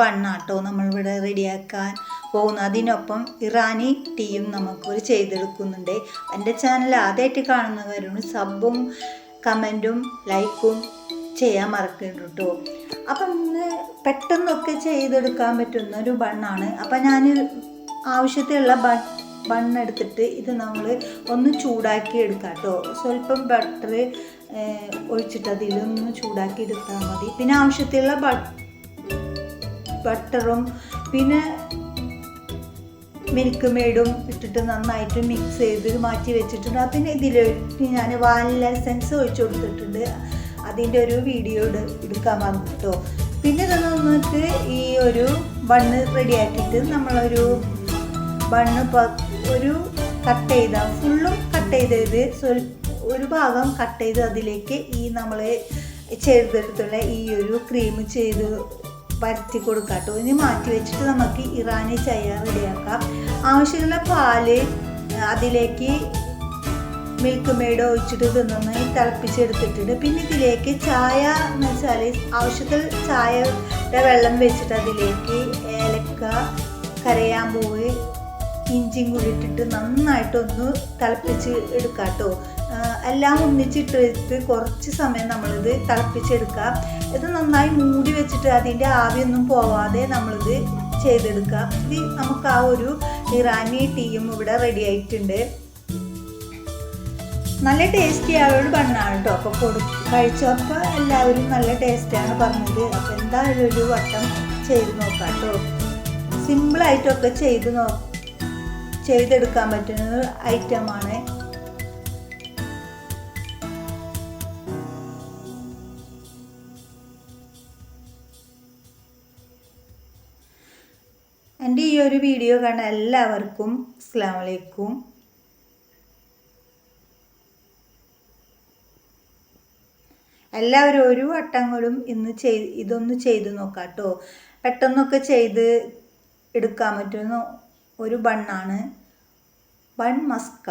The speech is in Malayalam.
ബണ്ണാട്ടോ നമ്മളിവിടെ റെഡിയാക്കാൻ പോകുന്നു. അതിനൊപ്പം ഇറാനി ടീയും നമുക്കൊരു ചെയ്തെടുക്കുന്നുണ്ട്. എന്റെ ചാനൽ ആദ്യമായിട്ട് കാണുന്നവരുണ്ട് സബും കമന്റും ലൈക്കും ചെയ്യാൻ മറക്കരുത് കേട്ടോ അപ്പം ഇന്ന് പെട്ടെന്നൊക്കെ ചെയ്തെടുക്കാൻ പറ്റുന്ന ഒരു ബണ്ണാണ്. അപ്പം ഞാൻ ആവശ്യത്തിലുള്ള ബൺ ബണ്ണെടുത്തിട്ട് ഇത് നമ്മൾ ഒന്ന് ചൂടാക്കി എടുക്കാം കേട്ടോ സ്വല്പം ബട്ടർ ഒഴിച്ചിട്ട് അതിലൊന്ന് ചൂടാക്കി എടുത്താൽ മതി. പിന്നെ ആവശ്യത്തിലുള്ള ബട്ട് ബട്ടറും പിന്നെ മിൽക്ക് മെയ്ഡും ഇട്ടിട്ട് നന്നായിട്ട് മിക്സ് ചെയ്ത് മാറ്റി വെച്ചിട്ടുണ്ട്. പിന്നെ ഇതിലേക്ക് ഞാൻ വാനില എസൻസ് ഒഴിച്ചു കൊടുത്തിട്ടുണ്ട്. അതിന്റെ ഒരു വീഡിയോ എടുക്കാൻ വന്നിട്ടോ. പിന്നെ ഇത് നമുക്ക് ഈ ഒരു ബണ്ണ് റെഡിയാക്കിയിട്ട് നമ്മളൊരു ബണ്ണ് ഒരു കട്ട് ചെയ്ത ഫുള്ളും കട്ട് ചെയ്തത് ഒരു ഭാഗം കട്ട് ചെയ്ത് അതിലേക്ക് ഈ നമ്മൾ ചേർത്തെടുത്തുള്ള ഈ ഒരു ക്രീം ചെയ്ത് പരത്തി കൊടുക്കാം കേട്ടോ. ഇനി മാറ്റി വെച്ചിട്ട് നമുക്ക് ഇറാനി ചായ റെഡിയാക്കാം. ആവശ്യമുള്ള പാൽ അതിലേക്ക് മിൽക്ക് മെയ്ഡ് ഒഴിച്ചിട്ട് ഇത് നന്നായി തിളപ്പിച്ചെടുത്തിട്ടുണ്ട്. പിന്നെ ഇതിലേക്ക് ചായ എന്ന് വെച്ചാൽ ആവശ്യത്തിൽ ചായയുടെ വെള്ളം വെച്ചിട്ട് അതിലേക്ക് ഏലക്ക കരയാമ്പൂവ് ഇഞ്ചിയും കൂടി ഇട്ടിട്ട് നന്നായിട്ടൊന്ന് തിളപ്പിച്ച് എടുക്കാം കേട്ടോ എല്ലാം ഒന്നിച്ചിട്ട് കുറച്ച് സമയം നമ്മളിത് തിളപ്പിച്ചെടുക്കുക. ഇത് നന്നായി മൂടി വെച്ചിട്ട് അതിന്റെ ആവിയൊന്നും പോവാതെ നമ്മളിത് ചെയ്തെടുക്കാം ഇത് നമുക്ക് ആ ഒരു ഇറാനി ടീയും ഇവിടെ റെഡി ആയിട്ടുണ്ട്. നല്ല ടേസ്റ്റി ആയൊരു ബണ്ണാണ് കേട്ടോ അപ്പോൾ കൊടു കഴിച്ചപ്പോൾ എല്ലാവരും നല്ല ടേസ്റ്റാണ് പറഞ്ഞത്. അപ്പോൾ എന്തായാലും ഒരു വട്ടം ചെയ്ത് നോക്കാം കേട്ടോ സിമ്പിളായിട്ടൊക്കെ ചെയ്ത് നോ ചെയ്തെടുക്കാൻ പറ്റുന്ന ഒരു ഐറ്റമാണ്. എന്റെ ഈ ഒരു വീഡിയോ കണ്ട എല്ലാവർക്കും അസ്സാം വലൈക്കും എല്ലാവരും ഒരു വട്ടങ്ങളും ഇന്ന് ചെയ് ഇതൊന്ന് ചെയ്ത് നോക്കാം കേട്ടോ പെട്ടെന്നൊക്കെ ചെയ്ത് എടുക്കാൻ പറ്റുന്ന ഒരു ബണ്ണാണ്. Bun Musca.